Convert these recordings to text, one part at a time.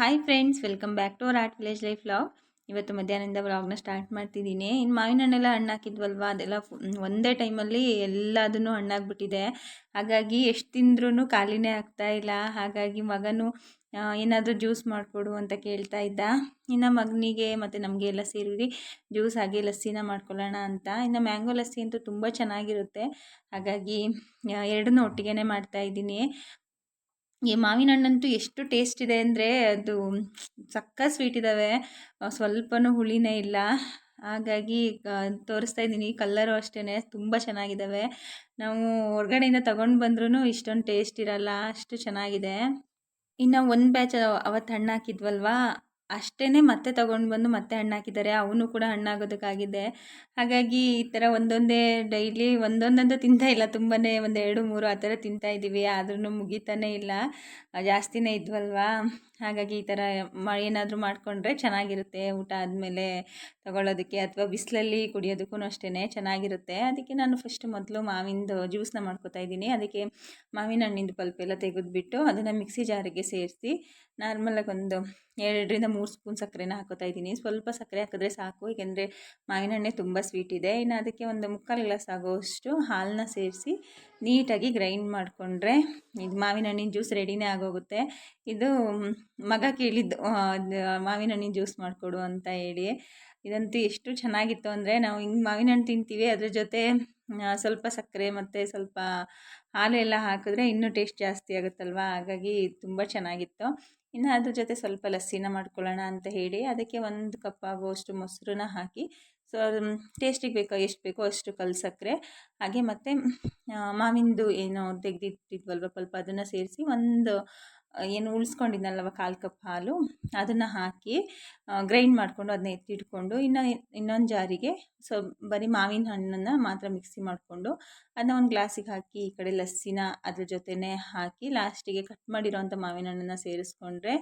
Hi friends welcome back to our art village life vlog ಇವತ್ತು ಮಧ್ಯಾಹ್ನದಿಂದ ವ್ಲಾಗ್ನ start ಮಾಡ್ತಿದ್ದೀನಿ. ಇನ್ನು ಮಾವಿನ ಹಣ್ಣೆಲ್ಲ ಹಣ್ಣು ಹಾಕಿದ್ವಲ್ವ ಅದೆಲ್ಲ ಒಂದೇ ಟೈಮಲ್ಲಿ ಎಲ್ಲದನ್ನು ಹಣ್ಣಾಗ್ಬಿಟ್ಟಿದೆ. ಹಾಗಾಗಿ ಎಷ್ಟು ತಿಂದ್ರೂ ಖಾಲಿನೇ ಆಗ್ತಾ ಇಲ್ಲ. ಹಾಗಾಗಿ ಮಗನು ಏನಾದರೂ ಜ್ಯೂಸ್ ಮಾಡಿಕೊಡು ಅಂತ ಕೇಳ್ತಾ ಇದ್ದ. ಇನ್ನು ಮಗನಿಗೆ ಮತ್ತು ನಮಗೆ ಎಲ್ಲ ಸೇರಿ ಜ್ಯೂಸ್ ಹಾಗೆ ಲಸ್ಸಿನ ಮಾಡ್ಕೊಳ್ಳೋಣ ಅಂತ. ಇನ್ನು ಮ್ಯಾಂಗೋ ಲಸ್ಸಿ ಅಂತೂ ತುಂಬ ಚೆನ್ನಾಗಿರುತ್ತೆ. ಹಾಗಾಗಿ ಎರಡನ್ನೂ ಒಟ್ಟಿಗೆ ಮಾಡ್ತಾ ಇದ್ದೀನಿ. ಈ ಮಾವಿನ ಹಣ್ಣಂತೂ ಎಷ್ಟು ಟೇಸ್ಟ್ ಇದೆ ಅಂದರೆ ಅದು ಸಕ್ಕ ಸ್ವೀಟ್ ಇದ್ದಾವೆ ಸ್ವಲ್ಪನೂ ಹುಳಿನೇ ಇಲ್ಲ. ಹಾಗಾಗಿ ತೋರಿಸ್ತಾ ಇದ್ದೀನಿ. ಕಲ್ಲರು ಅಷ್ಟೇ ತುಂಬ ಚೆನ್ನಾಗಿದ್ದಾವೆ ನಾವು ಹೊರಗಡೆಯಿಂದ ತಗೊಂಡು ಬಂದ್ರೂ ಇಷ್ಟೊಂದು ಟೇಸ್ಟ್ ಇರಲ್ಲ. ಅಷ್ಟು ಚೆನ್ನಾಗಿದೆ. ಇನ್ನು ಒಂದು ಬ್ಯಾಚ್ ಅವತ್ತು ಹಣ್ಣು ಹಾಕಿದ್ವಲ್ವಾ? ಅಷ್ಟೇ ಮತ್ತೆ ತೊಗೊಂಡು ಬಂದು ಮತ್ತೆ ಹಣ್ಣು ಹಾಕಿದ್ದಾರೆ. ಅವನು ಕೂಡ ಹಣ್ಣಾಗೋದಕ್ಕಾಗಿದೆ ಹಾಗಾಗಿ ಈ ಥರ ಒಂದೊಂದೇ ಡೈಲಿ ಒಂದೊಂದಂತೂ ತಿಂತಾ ಇಲ್ಲ. ತುಂಬಾ ಒಂದು ಎರಡು, ಮೂರು ಆ ಥರ ತಿಂತಾ ಇದ್ದೀವಿ ಆದ್ರೂ ಮುಗಿತಾನೇ ಇಲ್ಲ. ಜಾಸ್ತಿನೇ ಇದ್ವಲ್ವಾ? ಹಾಗಾಗಿ ಈ ಥರ ಏನಾದರೂ ಮಾಡಿಕೊಂಡ್ರೆ ಚೆನ್ನಾಗಿರುತ್ತೆ. ಊಟ ಆದಮೇಲೆ ತಗೊಳ್ಳೋದಕ್ಕೆ ಅಥವಾ ಬಿಸಿಲಲ್ಲಿ ಕುಡಿಯೋದಕ್ಕೂ ಅಷ್ಟೇ ಚೆನ್ನಾಗಿರುತ್ತೆ. ಅದಕ್ಕೆ ನಾನು ಫಸ್ಟ್ ಮೊದಲು ಮಾವಿನದು ಜ್ಯೂಸನ್ನ ಮಾಡ್ಕೋತಾ ಇದ್ದೀನಿ. ಅದಕ್ಕೆ ಮಾವಿನ ಹಣ್ಣಿಂದು ಪಲ್ಪೆಲ್ಲ ತೆಗೆದುಬಿಟ್ಟು ಅದನ್ನು ಮಿಕ್ಸಿ ಜಾರಿಗೆ ಸೇರಿಸಿ ನಾರ್ಮಲಾಗಿ ಒಂದು ಎರಡರಿಂದ ಮೂರು ಸ್ಪೂನ್ ಸಕ್ಕರೆನ ಹಾಕೋತಾ ಇದ್ದೀನಿ. ಸ್ವಲ್ಪ ಸಕ್ಕರೆ ಹಾಕಿದ್ರೆ ಸಾಕು. ಏಕೆಂದರೆ ಮಾವಿನ ಹಣ್ಣೆ ತುಂಬ ಸ್ವೀಟ್ ಇದೆ. ಇನ್ನು ಅದಕ್ಕೆ ಒಂದು ಮುಕ್ಕಾಲು ಗ್ಲಾಸ್ ಆಗೋಷ್ಟು ಹಾಲನ್ನ ಸೇರಿಸಿ ನೀಟಾಗಿ ಗ್ರೈಂಡ್ ಮಾಡಿಕೊಂಡ್ರೆ ಇದು ಮಾವಿನ ಹಣ್ಣಿನ ಜ್ಯೂಸ್ ರೆಡಿನೇ ಆಗೋಗುತ್ತೆ. ಇದು ಮಗ ಕೇಳಿದ್ದು ಮಾವಿನ ಹಣ್ಣಿನ ಜ್ಯೂಸ್ ಮಾಡಿಕೊಡು ಅಂತ ಹೇಳಿ. ಇದಂತೂ ಎಷ್ಟು ಚೆನ್ನಾಗಿತ್ತು ಅಂದರೆ ನಾವು ಹಿಂಗೆ ಮಾವಿನ ಹಣ್ಣು ತಿಂತೀವಿ. ಅದ್ರ ಜೊತೆ ಸ್ವಲ್ಪ ಸಕ್ಕರೆ ಮತ್ತು ಸ್ವಲ್ಪ ಹಾಲು ಎಲ್ಲ ಹಾಕಿದ್ರೆ ಇನ್ನೂ ಟೇಸ್ಟ್ ಜಾಸ್ತಿ ಆಗುತ್ತಲ್ವ? ಹಾಗಾಗಿ ತುಂಬ ಚೆನ್ನಾಗಿತ್ತು. ಇನ್ನು ಅದ್ರ ಜೊತೆ ಸ್ವಲ್ಪ ಲಸ್ಸಿನ ಮಾಡ್ಕೊಳ್ಳೋಣ ಅಂತ ಹೇಳಿ ಅದಕ್ಕೆ ಒಂದು ಕಪ್ ಆಗುವಷ್ಟು ಮೊಸರನ್ನ ಹಾಕಿ, ಸೊ ಟೇಸ್ಟಿಗೆ ಬೇಕೋ, ಎಷ್ಟು ಬೇಕೋ ಅಷ್ಟು ಕಲ್ ಸಕ್ಕರೆ ಹಾಗೆ ಮತ್ತು ಮಾವಿನದು ಏನು ತೆಗೆದಿಟ್ಟಿದ್ವಲ್ವ ಸ್ವಲ್ಪ ಅದನ್ನು ಸೇರಿಸಿ ಒಂದು ಏನು ಉಳಿಸ್ಕೊಂಡಿದ್ನಲ್ವ ಕಾಲು ಕಪ್ ಹಾಲು? ಅದನ್ನು ಹಾಕಿ ಗ್ರೈಂಡ್ ಮಾಡಿಕೊಂಡು ಅದನ್ನ ಎತ್ತಿಟ್ಕೊಂಡು, ಇನ್ನು ಇನ್ನೊಂದು ಜಾರಿಗೆ ಸೊ, ಬರೀ ಮಾವಿನ ಹಣ್ಣನ್ನು ಮಾತ್ರ ಮಿಕ್ಸಿ ಮಾಡಿಕೊಂಡು ಅದನ್ನ ಒಂದು ಗ್ಲಾಸಿಗೆ ಹಾಕಿ, ಈ ಕಡೆ ಲಸ್ಸಿನ ಅದ್ರ ಜೊತೆನೆ ಹಾಕಿ ಲಾಸ್ಟಿಗೆ ಕಟ್ ಮಾಡಿರೋವಂಥ ಮಾವಿನ ಹಣ್ಣನ್ನು ಸೇರಿಸ್ಕೊಂಡ್ರೆ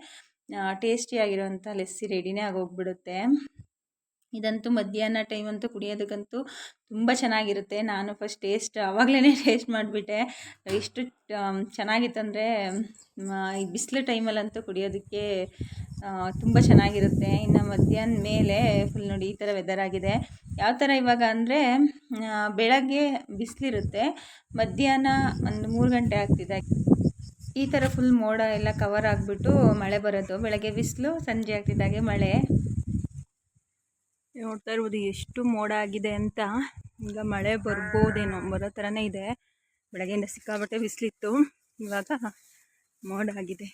ಟೇಸ್ಟಿಯಾಗಿರೋಂಥ ಲಸ್ಸಿ ರೆಡಿನೇ ಆಗೋಗ್ಬಿಡುತ್ತೆ. ಇದಂತೂ ಮಧ್ಯಾಹ್ನ ಟೈಮ್ ಅಂತೂ ಕುಡಿಯೋದಕ್ಕಂತೂ ತುಂಬ ಚೆನ್ನಾಗಿರುತ್ತೆ. ನಾನು ಫಸ್ಟ್ ಟೇಸ್ಟ್ ಆವಾಗಲೇ ಟೇಸ್ಟ್ ಮಾಡಿಬಿಟ್ಟೆ. ಎಷ್ಟು ಚೆನ್ನಾಗಿತ್ತಂದರೆ ಈ ಬಿಸಿಲು ಟೈಮಲ್ಲಂತೂ ಕುಡಿಯೋದಕ್ಕೆ ತುಂಬ ಚೆನ್ನಾಗಿರುತ್ತೆ. ಇನ್ನು ಮಧ್ಯಾಹ್ನ ಮೇಲೆ ಫುಲ್ ನೋಡಿ ಈ ಥರ ವೆದರ್ ಆಗಿದೆ. ಯಾವ ಥರ ಇವಾಗ ಅಂದರೆ ಬೆಳಗ್ಗೆ ಬಿಸಿಲಿರುತ್ತೆ. ಮಧ್ಯಾಹ್ನ ಒಂದು ಮೂರು ಗಂಟೆ ಆಗ್ತಿದೆ. ಈ ಥರ ಫುಲ್ ಮೋಡ ಎಲ್ಲ ಕವರ್ ಆಗಿಬಿಟ್ಟು ಮಳೆ ಬರೋದು. ಬೆಳಗ್ಗೆ ಬಿಸಿಲು, ಸಂಜೆ ಆಗ್ತಿದ್ದಾಗೆ ಮಳೆ. ನೋಡ್ತಾ ಇರ್ಬೋದು, ಎಷ್ಟು ಮೋಡ ಆಗಿದೆ ಅಂತ. ಈಗ ಮಳೆ ಬರ್ಬೋದೇನೋ, ಬರೋ ಥರನೇ ಇದೆ. ಬೆಳಗ್ಗೆಯಿಂದ ಸಿಕ್ಕಾಬಟ್ಟೆ ಬಿಸಿಲಿತ್ತು. ಇವಾಗ ಮೋಡ ಆಗಿದೆ.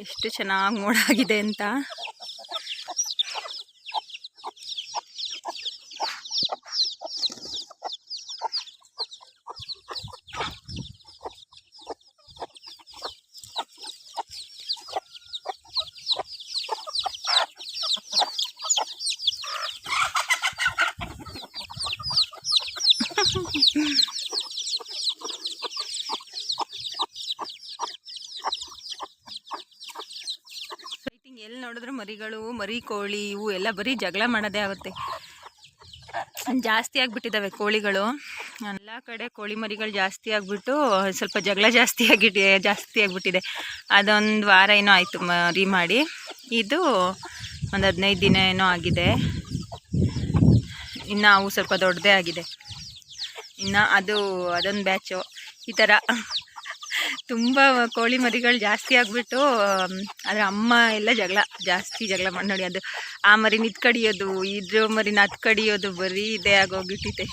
ಎಷ್ಟು ಚೆನ್ನಾಗಿ ಮೋಡಾಗಿದೆ ಅಂತ ಎಲ್ಲಿ ನೋಡಿದ್ರೆ ಮರಿಗಳು ಮರಿ ಕೋಳಿ ಇವು ಎಲ್ಲ ಬರೀ ಜಗಳ ಮಾಡೋದೇ ಆಗುತ್ತೆ. ಜಾಸ್ತಿ ಆಗಿಬಿಟ್ಟಿದ್ದಾವೆ ಕೋಳಿಗಳು. ಎಲ್ಲ ಕಡೆ ಕೋಳಿ ಮರಿಗಳು ಜಾಸ್ತಿ ಆಗಿಬಿಟ್ಟು ಸ್ವಲ್ಪ ಜಗಳ ಜಾಸ್ತಿ ಆಗಿಟ್ಟು ಜಾಸ್ತಿ ಆಗಿಬಿಟ್ಟಿದೆ. ಅದೊಂದು ವಾರ ಏನೋ ಆಯಿತು ಮರಿ ಮಾಡಿ. ಇದು ಒಂದು ಹದಿನೈದು ದಿನ ಏನೋ ಆಗಿದೆ. ಇನ್ನು ಅವು ಸ್ವಲ್ಪ ದೊಡ್ಡದೇ ಆಗಿದೆ. ಇನ್ನು ಅದು, ಅದೊಂದು ಬ್ಯಾಚು ಈ ಥರ ತುಂಬ ಕೋಳಿ ಮರಿಗಳು ಜಾಸ್ತಿ ಆಗಿಬಿಟ್ಟು ಅದರ ಅಮ್ಮ ಎಲ್ಲ ಜಗಳ, ಜಾಸ್ತಿ ಜಗಳ ಮಾಡಿ, ನೋಡಿ ಅದು, ಆ ಮರಿನ ಇದು ಕಡಿಯೋದು ಇದ್ರ ಮರಿನ ಅದು ಕಡಿಯೋದು ಬರೀ ಇದೇ ಆಗೋಗ್ಬಿಟ್ಟಿದೆ.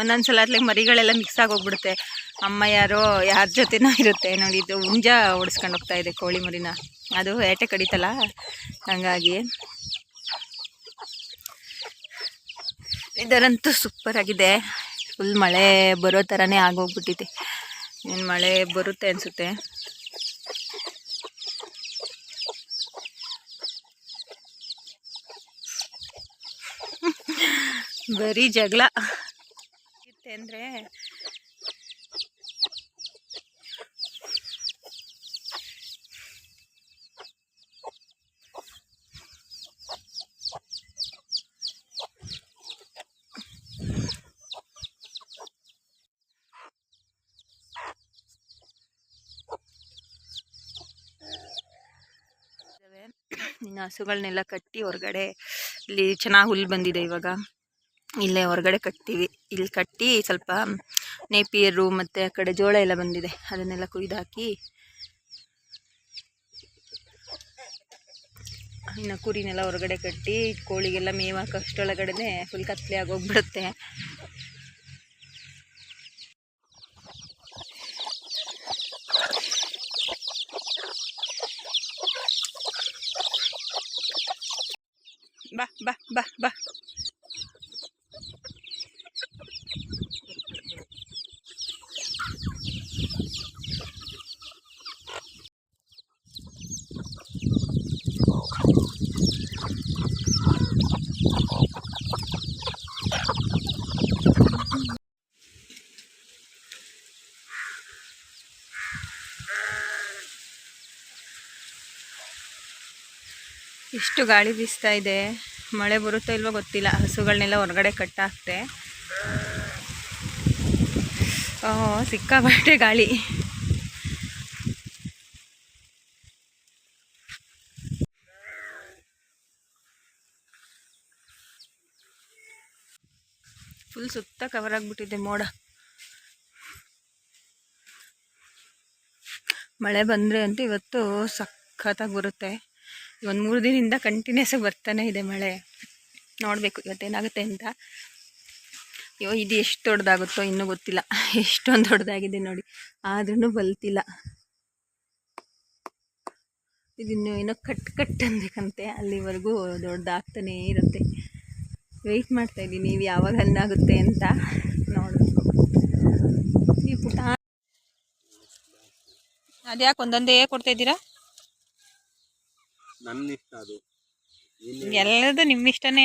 ಒಂದೊಂದು ಸಲ ಅತ್ಲಾಗ ಮರಿಗಳೆಲ್ಲ ಮಿಕ್ಸ್ ಆಗೋಗ್ಬಿಡುತ್ತೆ. ಅಮ್ಮ ಯಾರೋ, ಯಾರ ಜೊತೆನೋ ಇರುತ್ತೆ, ನೋಡಿ ಇದು ಹುಂಜ ಓಡಿಸ್ಕೊಂಡು ಹೋಗ್ತಾ ಇದೆ ಕೋಳಿ ಮರಿನ. ಅದು ಏಟೆ ಕಡಿತಲ್ಲ, ಹಾಗಾಗಿ. ಇದರಂತೂ ಸೂಪರ್ ಆಗಿದೆ. ಫುಲ್ ಮಳೆ ಬರೋ ಥರನೇ ಆಗೋಗ್ಬಿಟ್ಟಿದೆ. ಏನು ಮಳೆ ಬರುತ್ತೆ ಅನಿಸುತ್ತೆ? ಬರೀ ಜಗಳ. ಅಂದರೆ ಇನ್ನು ಹಸುಗಳನ್ನೆಲ್ಲ ಕಟ್ಟಿ ಹೊರಗಡೆ ಇಲ್ಲಿ ಚೆನ್ನಾಗಿ ಹುಲ್ಲು ಬಂದಿದೆ ಇವಾಗ. ಇಲ್ಲೇ ಹೊರಗಡೆ ಕಟ್ತೀವಿ. ಇಲ್ಲಿ ಕಟ್ಟಿ ಸ್ವಲ್ಪ ನೇಪಿಯರು ಮತ್ತು ಆ ಕಡೆ ಜೋಳ ಎಲ್ಲ ಬಂದಿದೆ. ಅದನ್ನೆಲ್ಲ ಕುಯ್ದಾಕಿ ಇನ್ನು ಕುರಿನೆಲ್ಲ ಹೊರಗಡೆ ಕಟ್ಟಿ ಕೋಳಿಗೆಲ್ಲ ಮೇವು ಹಾಕೋ ಅಷ್ಟರೊಳಗಡೆ ಫುಲ್ ಕತ್ಲೆ ಆಗೋಗ್ಬಿಡುತ್ತೆ ಬಾ ಬಾ ಬಾ ಬಾ ಎಷ್ಟು ಗಾಳಿ ಬೀಸ್ತಾ ಇದೆ. ಮಳೆ ಬರುತ್ತೋ ಇಲ್ವೋ ಗೊತ್ತಿಲ್ಲ. ಹಸುಗಳನ್ನೆಲ್ಲ ಹೊರಗಡೆ ಕಟ್ಟಾಕ್ತೆ. ಓ, ಸಿಕ್ಕಾಪಟ್ಟೆ ಗಾಳಿ. ಫುಲ್ ಸುತ್ತ ಕವರ್ ಆಗಿಬಿಟ್ಟಿದೆ ಮೋಡ. ಮಳೆ ಬಂದರೆ ಅಂತೂ ಇವತ್ತು ಸಖತ್ತಾಗಿ ಬರುತ್ತೆ. ಒಂದು ಮೂರು ದಿನದಿಂದ ಕಂಟಿನ್ಯೂಸ್ ಬರ್ತಾನೆ ಇದೆ ಮಳೆ. ನೋಡಬೇಕು ಇವತ್ತೇನಾಗುತ್ತೆ ಅಂತ. ಅಯ್ಯೋ, ಇದು ಎಷ್ಟು ದೊಡ್ಡದಾಗುತ್ತೋ ಇನ್ನೂ ಗೊತ್ತಿಲ್ಲ. ಎಷ್ಟೊಂದು ದೊಡ್ಡದಾಗಿದೆ ನೋಡಿ. ಆದ್ರೂ ಬಲ್ತಿಲ್ಲ. ಇದನ್ನು ಏನೋ ಕಟ್ ಕಟ್ ಅನ್ಬೇಕಂತೆ. ಅಲ್ಲಿವರೆಗೂ ದೊಡ್ಡದಾಗ್ತಾನೇ ಇರುತ್ತೆ. ವೆಯ್ಟ್ ಮಾಡ್ತಾ ಇದ್ದೀನಿ. ನೀವು ಯಾವಾಗ ಹಣ್ಣಾಗುತ್ತೆ ಅಂತ ನೋಡಬೇಕು. ಈ ಪುಟ ಅದ್ಯಾಕೆ ಒಂದೊಂದೇ ಕೊಡ್ತಾ ಇದ್ದೀರಾ? ನನ್ನ ಇಷ್ಟ ಅದು ಎಲ್ಲದು ನಿಮ್ಮ ಇಷ್ಟನೇ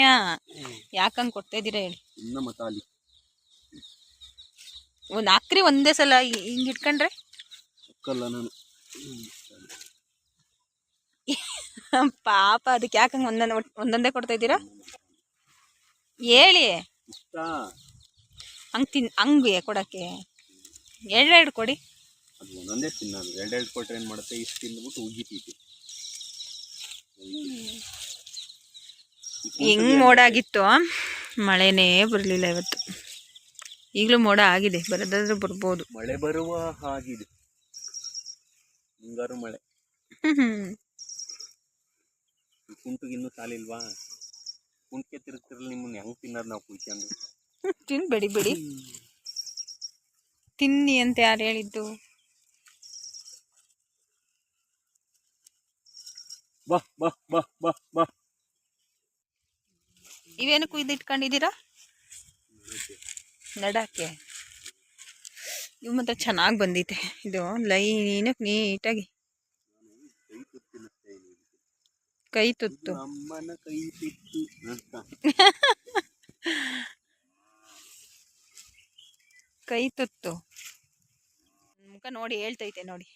ಯಾಕಂಗ್ ಕೊಡ್ತಾ ಇದ್ದೀರಾ ಹೇಳಿ. ಇನ್ನ ಮತಾಲಿ ಒಂದು ಒಂದೇ ಸಲ ಹಿಂಗ್ ಇಟ್ಕೊಂಡ್ರೆ. ನಾನು. ಪಾಪ ಅದಕ್ಕೆ ಯಾಕಂಗ್ ಒಂದೊಂದು ಒಂದೊಂದೇ ಕೊಡ್ತಾ ಇದ್ದೀರಾ? ಹೇಳಿ. ಹಂಗ್ ಹಂಗೆ ತಿನ್ ಹಂಗೆ ಕೊಡಕ್ಕೆ. ಎರಡೆರಡು ಕೊಡಿ. ಅದು ಒಂದೊಂದೇ ತಿನ್ನೋದು. ಎರಡೆರಡು ಕೊಟ್ರೆ ಏನು ಮಾಡುತ್ತೆ? ಇಷ್ಟು ತಿಂದ್ಬಿಟ್ಟು ಉಗಿತೈತಿ ಹೆಂಗ್ ಮೋಡ ಆಗಿತ್ತು ಮಳೆನೇ ಬರಲಿಲ್ಲ ಇವತ್ತು. ಈಗಲೂ ಮೋಡ ಆಗಿದೆ ಬರೋದಾದ್ರೆ ಬರ್ಬೋದು. ಮಳೆ ಬರುವ ಹಾಗಿದೆ. ಮುಂಗಾರು ಮಳೆ. ಈ ಕುಂಟಿಗೆ ಇನ್ನೂ ಸಾಲಿಲ್ವಾ ಕುಂಟಿಗೆ ತಿರುಗ್ತಿರಲ್ಲ ನಿಮ್ಮನ್ನ ಹೆಂಗ್ ತಿನ್ನೋದು ನಾವು ಕುಯ್ಕೊಂಡು ತಿನ್ಬೇಡಿ ಬಿಡಿ. ತಿನ್ನಿ ಅಂತ ಯಾರು ಹೇಳಿದ್ದು? ಬಾ ಬಾ ಬಾ ಬಾ ಬಾ. ಇವೇನು ಕುಯ್ದು ಇಟ್ಕೊಂಡಿದ್ದೀರಾ? ನಡಕ್ಕೆ ಇವು ಮಾತ್ರ ಚೆನ್ನಾಗಿ ಬಂದಿದೆ. ಇದು ಲೈನಕ್ಕೆ ನೀಟಾಗಿ. ಕೈ ತುತ್ತು. ಕೈ ತುತ್ತು. ಮುಖ ನೋಡಿ ಹೇಳ್ತೈತೆ ನೋಡಿ.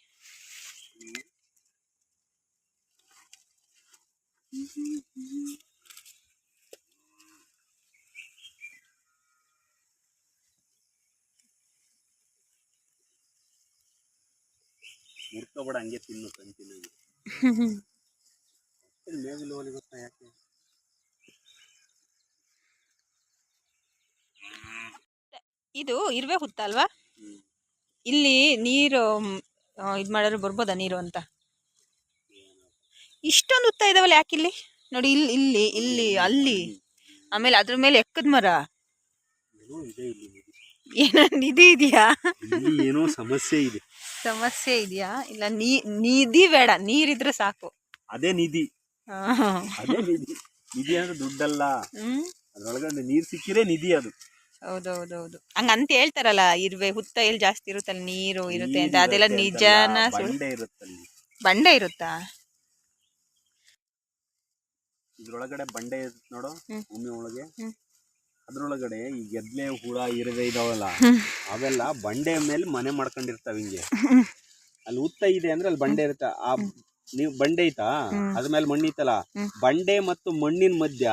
ಮುರ್ಕೋಬೇಡ ಹಂಗೆ ತಿನ್ನು ಕಂಟಿನ್ಯೂ ಮೇವಿಲ್ಲ ಹೋಲಿ ಗೊತ್ತಾ ಯಾಕೆ? ಇದು ಇರುವೆ ಹುತ್ತಲ್ವಾ ಇಲ್ಲಿ ನೀರು ಇದು ಮಾಡಿದ್ರೆ ಬರ್ಬೋದಾ ನೀರು ಅಂತ? ಇಷ್ಟೊಂದು ಉತ್ತ ಇದಾವಲ್ಲ ಯಾಕೆ ಇಲ್ಲಿ? ನೋಡಿ ಇಲ್ಲಿ ಇಲ್ಲಿ ಇಲ್ಲಿ ಅಲ್ಲಿ. ಆಮೇಲೆ ಅದ್ರ ಮೇಲೆ ಎಕ್ಕದ ಮರ. ಏನೋ ನಿಧಿ. ಇದೆಯಾ? ಏನೋ ಸಮಸ್ಯೆ ಇದೆ. ಸಮಸ್ಯೆ ಇದೆಯಾ? ಇಲ್ಲ ನೀ ನಿಧಿ ಬೇಡ ನೀರಿದ್ರೆ ಸಾಕು. ಅದೇ ನಿಧಿ. ಅದೇ ನಿಧಿ. ನಿಧಿ ಅಂದ್ರೆ ದುಡ್ಡಲ್ಲ. ಅದ್ರೊಳಗಡೆ ನೀರ್ ಸಿಕ್ಕಿರೇ ನಿಧಿ ಅದು. ಹೌದೌದೌದು. ಹಂಗಂತ ಹೇಳ್ತಾರಲ್ಲ ಇರುವೆ ಹುತ್ತ ಎಲ್ಲಿ ಜಾಸ್ತಿ ಇರುತ್ತಲ್ಲ ನೀರು ಇರುತ್ತೆ ಅಂತ. ಅದೆಲ್ಲ ನಿಜಾನ ಬಂಡೆ ಇರುತ್ತಾ? ಇದ್ರೊಳಗಡೆ ಬಂಡೆ ಇರುತ್ತೆ ನೋಡು ಭೂಮಿ ಒಳಗೆ. ಅದ್ರೊಳಗಡೆ ಈ ಗೆದ್ಲೆ ಹುಳ ಇರದೆ ಇದಾವಲ್ಲ ಅವೆಲ್ಲ ಬಂಡೆ ಮೇಲೆ ಮನೆ ಮಾಡ್ಕೊಂಡಿರ್ತಾವ ಹಿಂಗೆ. ಅಲ್ಲಿ ಉತ್ತ ಇದೆ ಅಂದ್ರೆ ಅಲ್ಲಿ ಬಂಡೆ ಇರುತ್ತೆ. ಆ ನೀವು ಬಂಡೆ ಐತಾ? ಅದ ಅದ್ರ ಮೇಲೆ ಮಣ್ಣು ಐತಲ್ಲ ಬಂಡೆ ಮತ್ತು ಮಣ್ಣಿನ ಮಧ್ಯ.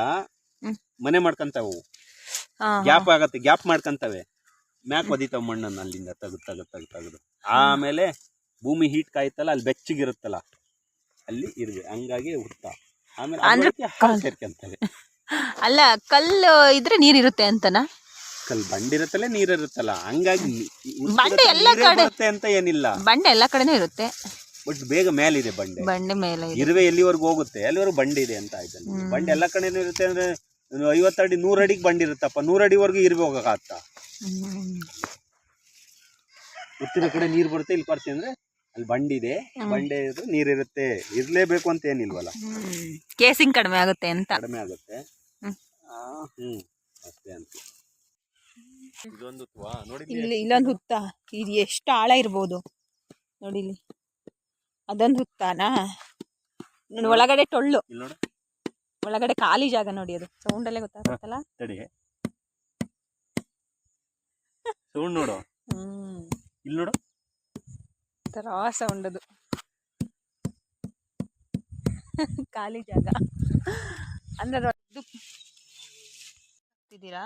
ಮನೆ ಮಾಡ್ಕೊಂತಾವು. ಗ್ಯಾಪ್ ಆಗತ್ತೆ ಗ್ಯಾಪ್ ಮಾಡ್ಕೊಂತವೆ. ಮ್ಯಾಕ್ ಒದಿತಾವ ಮಣ್ಣನ್ನ ಅಲ್ಲಿಂದ ತೆಗ್ದು ತೆಗ್ದು ತೆಗ್ದು ತೆಗ್ದು. ಆಮೇಲೆ ಭೂಮಿ ಹೀಟ್ ಕಾಯ್ತಲ್ಲ ಅಲ್ಲಿ ಬೆಚ್ಚಗಿರುತ್ತಲ್ಲ ಅಲ್ಲಿ ಇರ್ವೆ ಹಂಗಾಗಿ ಆಮೇಲೆ ಅಂದ್ರೆ ಸೇರ್ಕೊಂತವೆ ಅಲ್ಲ ಕಲ್ಲು ಇದ್ರೆ ನೀರಿರುತ್ತೆ ಅಂತನಾ ಕಲ್ ಬಂಡೆ ನೀರಿರುತ್ತಲ್ಲ ಹಂಗಾಗಿ ನಿ- ಉದ್ದಿರುತ್ತೆ, ಬಂಡೆ ಎಲ್ಲ ಕಡೆ- ಬರುತ್ತೆ ಅಂತ ಏನಿಲ್ಲ ಬಂಡೆ ಎಲ್ಲ ಕಡೆನೂ ಇರುತ್ತೆ ಬಟ್ ಬೇಗ ಮೇಲಿದೆ ಬಂಡೆ ಬಂಡೆ ಮೇಲೆ ಇದೆ. ಇರುವೆ ಎಲ್ಲಿವರೆಗೂ ಹೋಗುತ್ತೆ ಅಲ್ಲಿವರೆಗೂ ಬಂಡೆ ಇದೆ ಅಂತ ಆಯ್ತು ಅಲ್ಲಿ. ಹ್ಮ್. ಬಂಡೆ ಎಲ್ಲ ಕಡೆನೂ ಇರುತ್ತೆ ಅಂದ್ರೆ ಒಂದು ಐವತ್ತು ಅಡಿ ನೂರು ಅಡಿಗೆ ಬಂಡಿ ಇರುತ್ತಪ್ಪ ನೂರು ಅಡಿವರೆಗೂ ಇರುವೆ ಹೋಗಕ್ಕಾಗ್ತ ಹ್ಮ್. ಕಡೆ ನೀರು ಬರುತ್ತೆ ಇಲ್ಲಿ ಬರ್ತೀವಿ ಅಂದ್ರೆ ಅಲ್ಲಿ ಬಂಡಿದೆ ಇದೆ. ಬಂಡೆ ಇದ್ರೆ ನೀರಿರುತ್ತೆ ಇರ್ಲೇಬೇಕು ಅಂತ ಏನಿಲ್ವಲ್ಲ. ಕೇಸಿಂಗ್ ಕಡಿಮೆ ಆಗುತ್ತೆ ಅಂತ. ಕಡಿಮೆ ಆಗುತ್ತೆ. ಹ್ಮ್. ಆ, ಹ್ಮ್. ಅಷ್ಟೇ ಅಂತ. ಇದೊಂದು ತ್ವಾ ನೋಡಿ ಇಲ್ಲಿ ಇಲ್ಲೊಂದು ಹುತ್ತ. ಇದು ಎಷ್ಟು ಆಳ ಇರ್ಬೋದು. ನೋಡಿ ಇಲ್ಲಿ. ಅದೊಂದು ಹುತ್ತಾನಾ? ನೋಡಿ ಒಳಗಡೆ ಟೊಳ್ಳು. ಇಲ್ಲಿ ನೋಡು. ಒಳಗಡೆ ಖಾಲಿ ಜಾಗ ನೋಡಿ ಅದು. ಸೌಂಡಲ್ಲೇ ಗೊತ್ತಾಗುತ್ತಲ್ಲ ತಡಿ. ಸೌಂಡ್ ನೋಡು. ಹ್ಮ್. ಇಲ್ಲಿ ನೋಡು. ಥರ ಸೌಂಡ್ ಅದು ಖಾಲಿ ಜಾಗ. ಅಂದ್ರೆ ಹಾಕ್ತಿದ್ದೀರಾ?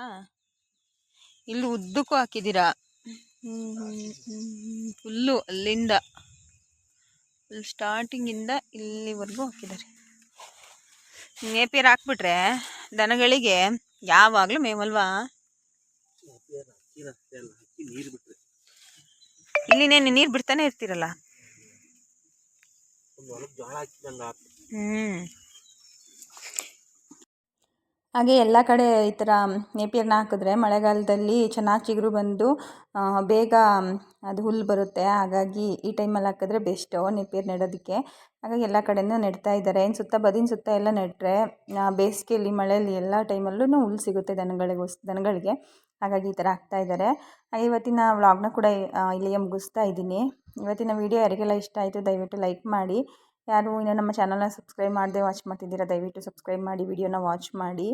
ಇಲ್ಲಿ ಉದ್ದಕ್ಕೂ ಹಾಕಿದ್ದೀರಾ? ಫುಲ್ಲು ಅಲ್ಲಿಂದ ಸ್ಟಾರ್ಟಿಂಗಿಂದ ಇಲ್ಲಿವರೆಗೂ ಹಾಕಿದ್ದಾರೆ. ನೇಪಿಯರ್ ಹಾಕ್ಬಿಟ್ರೆ ದನಗಳಿಗೆ ಯಾವಾಗಲೂ ಮೇವಲ್ವಾ? ಅಕ್ಕಿ ನೀನು ನೀರು ಬಿಡ್ತಾನೆ ಇರ್ತೀರಲ್ಲ? ಹ್ಞೂ ಹಾಗೆ ಎಲ್ಲ ಕಡೆ ಈ ಥರ ನೇಪಿಯರ್ನ ಹಾಕಿದ್ರೆ ಮಳೆಗಾಲದಲ್ಲಿ ಚೆನ್ನಾಗಿ ಚಿಗುರು ಬಂದು ಬೇಗ ಅದು ಹುಲ್ಲು ಬರುತ್ತೆ. ಹಾಗಾಗಿ ಈ ಟೈಮಲ್ಲಿ ಹಾಕಿದ್ರೆ ಬೆಸ್ಟು ನೇಪಿಯರ್ ನೆಡೋದಕ್ಕೆ. ಹಾಗಾಗಿ ಎಲ್ಲ ಕಡೆಯೂ ನೆಡ್ತಾ ಇದ್ದಾರೆ. ಇನ್ನು ಸುತ್ತ ಬದಿನ ಸುತ್ತ ಎಲ್ಲ ನೆಟ್ಟರೆ ಬೇಸಿಗೆಯಲ್ಲಿ, ಮಳೆಯಲ್ಲಿ ಎಲ್ಲ ಟೈಮಲ್ಲೂ ಹುಲ್ಲು ಸಿಗುತ್ತೆ ದನಗಳಿಗೋಸ್ ದನಗಳಿಗೆ. ಹಾಗಾಗಿ ಈ ಥರ ಹಾಕ್ತಾ ಇದ್ದಾರೆ. ಇವತ್ತಿನ ವ್ಲಾಗ್ನ ಕೂಡ ಇಲ್ಲಿಗೆ ಮುಗಿಸ್ತಾ ಇದ್ದೀನಿ. ಇವತ್ತಿನ ವಿಡಿಯೋ ಯಾರಿಗೆಲ್ಲ ಇಷ್ಟ ಆಯಿತು ದಯವಿಟ್ಟು ಲೈಕ್ ಮಾಡಿ. ಯಾರು ಇನ್ನೂ ನಮ್ಮ ಚಾನಲ್ನ ಸಬ್ಸ್ಕ್ರೈಬ್ ಮಾಡದೆ ವಾಚ್ ಮಾಡ್ತಿದ್ದೀರಾ ದಯವಿಟ್ಟು ಸಬ್ಸ್ಕ್ರೈಬ್ ಮಾಡಿ, ವಿಡಿಯೋನ ವಾಚ್ ಮಾಡಿ.